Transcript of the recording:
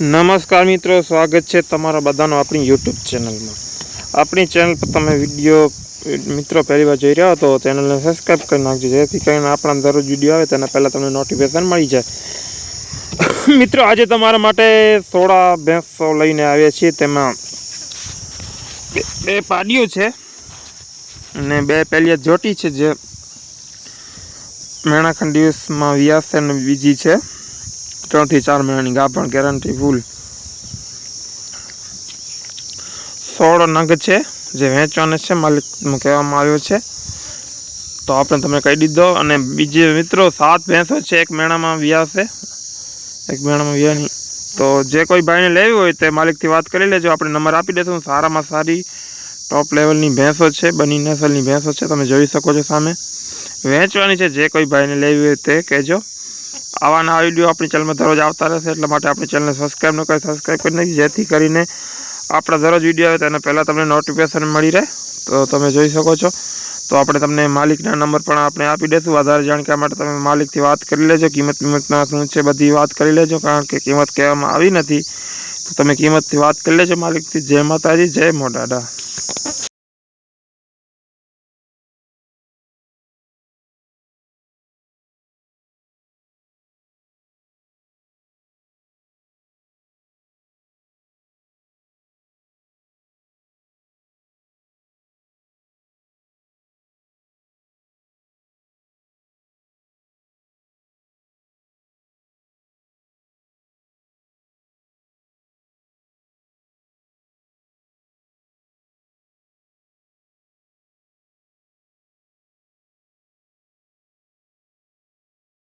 નમસ્કાર મિત્રો, સ્વાગત છે તમારા બધાનો આપણી યુટ્યુબ ચેનલમાં. આપણી ચેનલ પર તમે વીડિયો, મિત્રો, પહેલી વાર જોઈ રહ્યા તો ચેનલને સબસ્ક્રાઈબ કરી નાખજો, જેથી કરીને આપણા દરરોજ વીડિયો આવે તેના પહેલાં તમને નોટિફિકેશન મળી જાય. મિત્રો, આજે તમારા માટે સોળા ભેંસો લઈને આવ્યા છીએ. તેમાં બે- બે પાડીઓ છે અને બે પહેલી જોટી છે, જે મેણાખંડ દિવસમાં વ્યાસ અને બીજી છે. ત્રણથી ચાર મહિનાની ગાભણ ગેરંટી ફૂલ સોળ નગ છે, જે વેચવાને છે માલિક કહેવામાં આવ્યો છે. તો આપણે તમે કહી દીધો અને બીજે મિત્રો સાત ભેંસો છે, એક મેણામાં વ્યાસે એક મેણામાં વ્યાની. તો જે કોઈ ભાઈને લેવી હોય તે માલિકથી વાત કરી લેજો. આપણે નંબર આપી દેશું. સારામાં સારી ટોપ લેવલની ભેંસો છે, બની નસલની ભેંસો છે, તમે જોઈ શકો છો સામે. વેચવાની છે, જે કોઈ ભાઈને લેવી હોય તે કહેજો. આવા નવા વીડિયો આપણી ચેનલમાં દરરોજ આવતા રહેશે, એટલા માટે આપણી ચેનલને સબસ્ક્રાઈબ ન કરી સબસ્ક્રાઈબ કરી નાખી, જેથી કરીને આપણા દરરોજ વીડિયો આવે તેના પહેલાં તમને નોટિફિકેશન મળી રહે. તો તમે જોઈ શકો છો. તો આપણે તમને માલિકના નંબર પણ આપણે આપી દઈશું. વધારે જાણકારી માટે તમે માલિકથી વાત કરી લેજો. કિંમત કિંમતના શું છે બધી વાત કરી લેજો. કારણ કે કિંમત કહેવામાં આવી નથી. તો તમે કિંમતથી વાત કરી લેજો માલિકથી. જય માતાજી, જય મોડાડા